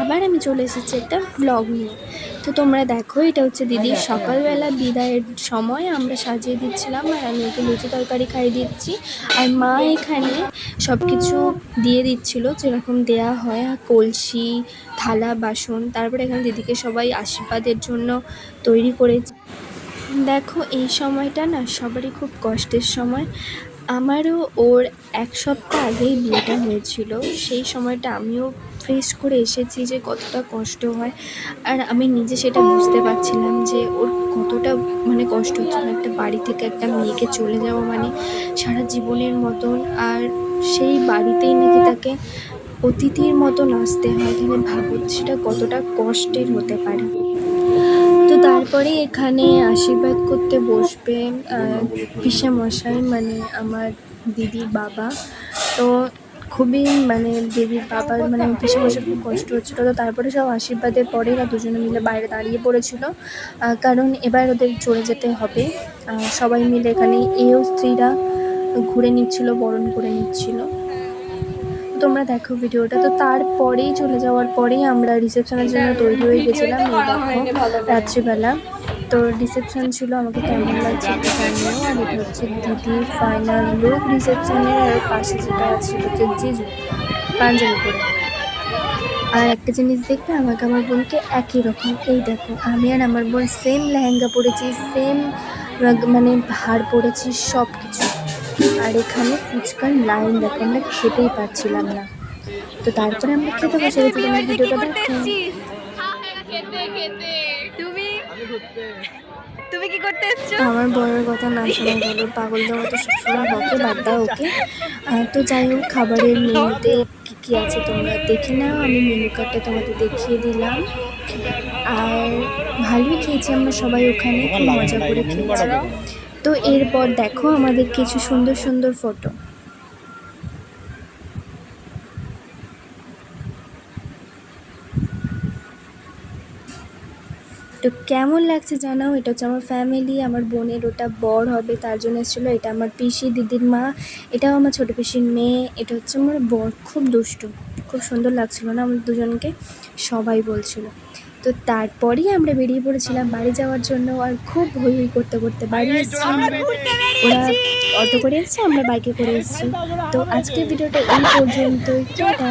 আবার আমি চলে এসেছি একটা ব্লগ নিয়ে। তো তোমরা দেখো, এটা হচ্ছে দিদির সকালবেলা বিদায়ের সময়। আমরা সাজিয়ে দিচ্ছিলাম আর আমি ওকে লুচি তরকারি খাইয়ে দিচ্ছি। আর মা এখানে সব কিছু দিয়ে দিচ্ছিল, যেরকম দেয়া হয় কলসি, থালা, বাসন। তারপরে এখানে দিদিকে সবাই আশীর্বাদের জন্য তৈরি করে দেখো, এই সময়টা না সবারই খুব কষ্টের সময়। আমারও ওর এক সপ্তাহ আগেই বিয়েটা হয়েছিল। সেই সময়টা আমিও ফেস করে এসেছি যে কতটা কষ্ট হয়। আর আমি নিজে সেটা বুঝতে পারছিলাম যে ওর কতটা মানে কষ্ট হচ্ছিল একটা বাড়ি থেকে একটা মেয়েকে চলে যাওয়া মানে সারা জীবনের মতন। আর সেই বাড়িতেই নাকি তাকে অতিথির মতন আসতে হয়। তাহলে ভাবো সেটা কতটা কষ্টের হতে পারে। তো তারপরে এখানে আশীর্বাদ করতে বসবে মশাই মানে আমার দিদির বাবা। তো খুবই মানে দিদির বাবার মানে পিসে মশাই খুব কষ্ট হচ্ছিল। তো তারপরে সব আশীর্বাদের পরে ওরা দুজনে মিলে বাইরে দাঁড়িয়ে পড়েছিল। কারণ এবার ওদের চলে যেতে হবে। সবাই মিলে এখানে এও স্ত্রীরা ঘুরে নিচ্ছিল, বরণ করে নিচ্ছিল। তোমরা দেখো ভিডিওটা, তো তারপরেই চলে যাওয়ার পরেই আমরা রিসেপশনের জন্য তৈরি হয়ে গেছিলাম দেখো রাত্রিবেলা। তো রিসেপশন ছিল আমাকে কেমন লাগছে আর এটা হচ্ছে দিদির ফাইনাল লুক রিসেপশনের আর পাশে যেটা ছিল হচ্ছে জিজু, পাঞ্জাবি পরে। আর একটা জিনিস দেখবে আমাকে আমার বোনকে একই রকম, এই দেখো, আমি আর আমার বোন সেম লেহেঙ্গা পরেছি সেম মানে ভার পরেছি সব কিছু আর এখানে ফুচকার লাইন দেখো আমরা খেতেই পারছিলাম না। তো তারপরে আমরা খেতে বসে গেছি তোমার ভিডিওটা দেখো। তুমি? তুমি কি করতে এসছো? আমার বড়ের কথা না শোনা গেল পাগলদের মতো সবসময় বকে বাদ দাও ওকে। তো যাই হোক খাবারের মেনুতে কী কী আছে তোমরা দেখে নাও আমি মেনু কার্ডটা তোমাদের দেখিয়ে দিলাম। আর ভালোই খেয়েছি আমরা সবাই ওখানে খুব মজা করে খেয়েছি। তো এরপর দেখো আমাদের কিছু সুন্দর সুন্দর ফটো তো কেমন লাগছে জানাও? এটা হচ্ছে আমার ফ্যামিলি আমার বোনের, ওটা বর হবে, তার জন্য এসেছিল। এটা আমার পিসি দিদির মা, এটাও আমার ছোটো পিসির মেয়ে, এটা হচ্ছে আমার বর। খুব দুষ্টু, খুব সুন্দর লাগছিল না আমার দুজনকে? সবাই বলছিল। তো তারপরেই আমরা বেরিয়ে পড়েছিলাম বাড়ি যাওয়ার জন্য আর খুব হই হই করতে করতে বাড়ি এসেছি। ওরা অটো করে এসেছে আমরা বাইকে করে এসেছি। তো আজকের ভিডিওটা এই পর্যন্তই। টাটা।